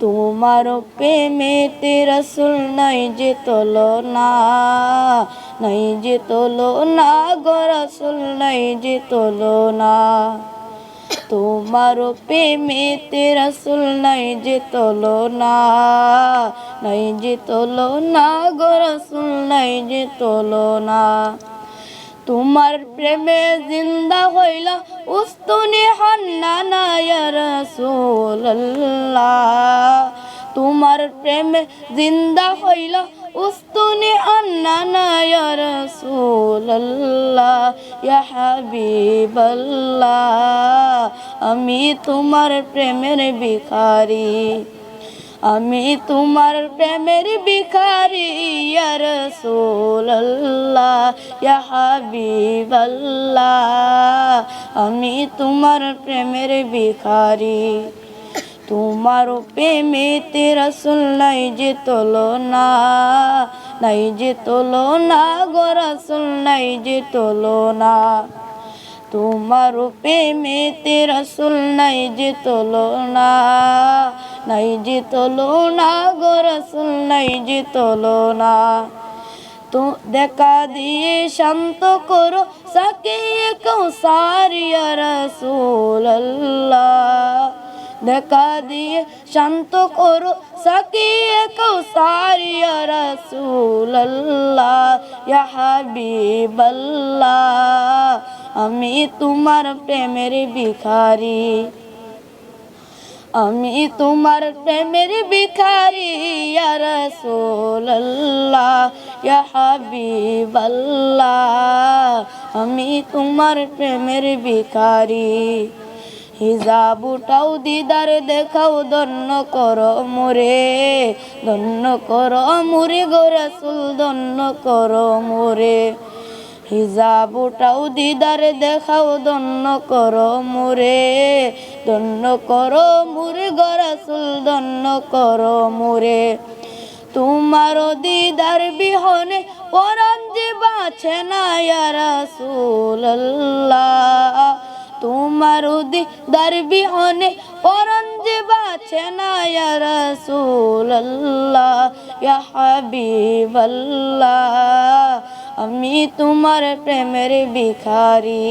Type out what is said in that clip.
তোমার প্রেমেতে রসুল নাই যে তোলো না, নাই যে তোলো না গো রসুল, নাই যে তোলো না। তোমার প্রেমেতে রসুল নাই যে তোলো না, নাই যে তোলো না গো রসুল, নাই যে তোলো না। তোমার প্রেমে জিন্দা হইল, উস্তুনি রাসূলুল্লাহ। তোমার প্রেমে জিন্দা হইল, উস্তুনি ইয়া হাবিবাল্লাহ, আমি তোমার প্রেমের ভিখারি। আমি তোমার প্রেমের ভিখারি, ইয়া রাসূলুল্লাহ আমি তোমার প্রেমের ভিখারি। তোমার প্রেমেতে রসুল নাই যে তোলো না নাই যে তোলো না গো রসুল, নাই যে তোলো না তোমার প্রেমেতে রসুল নাই যে তোলো না নাই যে তোলো না গো রসুল, নাই যে তোলো না। তো দেখা দিয়ে শান্ত করো সাকিয়ে কৌসারিয়া রসুল্লাহ দেখা দিয়ে শান্ত করো সাকিয়ে কৌসারিয়া ইয়া হাবিবাল্লাহ, আমি তোমার প্রেমের ভিখারি। আমি তোমার প্রেমের ভিখারি, ইয়া রাসূলুল্লাহ, ইয়া হাবিবাল্লাহ। আমি তোমার প্রেমের ভিখারি। হিজাব উঠাও দিদার দেখাও, ধন্য করো মোরে, ধন্য করো মোরে গো রাসূল, ধন্য করো মোরে। হিজাব উঠাও দিদার দেখাও, ধন্য করো মোরে ধন্য করো মুরে গরাসুল ধন্য করো মোরে। তোমার দিদার বিহনে পরাণ যে বাছে না রাসুল্লাহ তোমার দিদার বিহনে পরাণ যে বাছে না রাসুল্লাহ ইয়া আমি তোমার প্রেমের ভিখারি।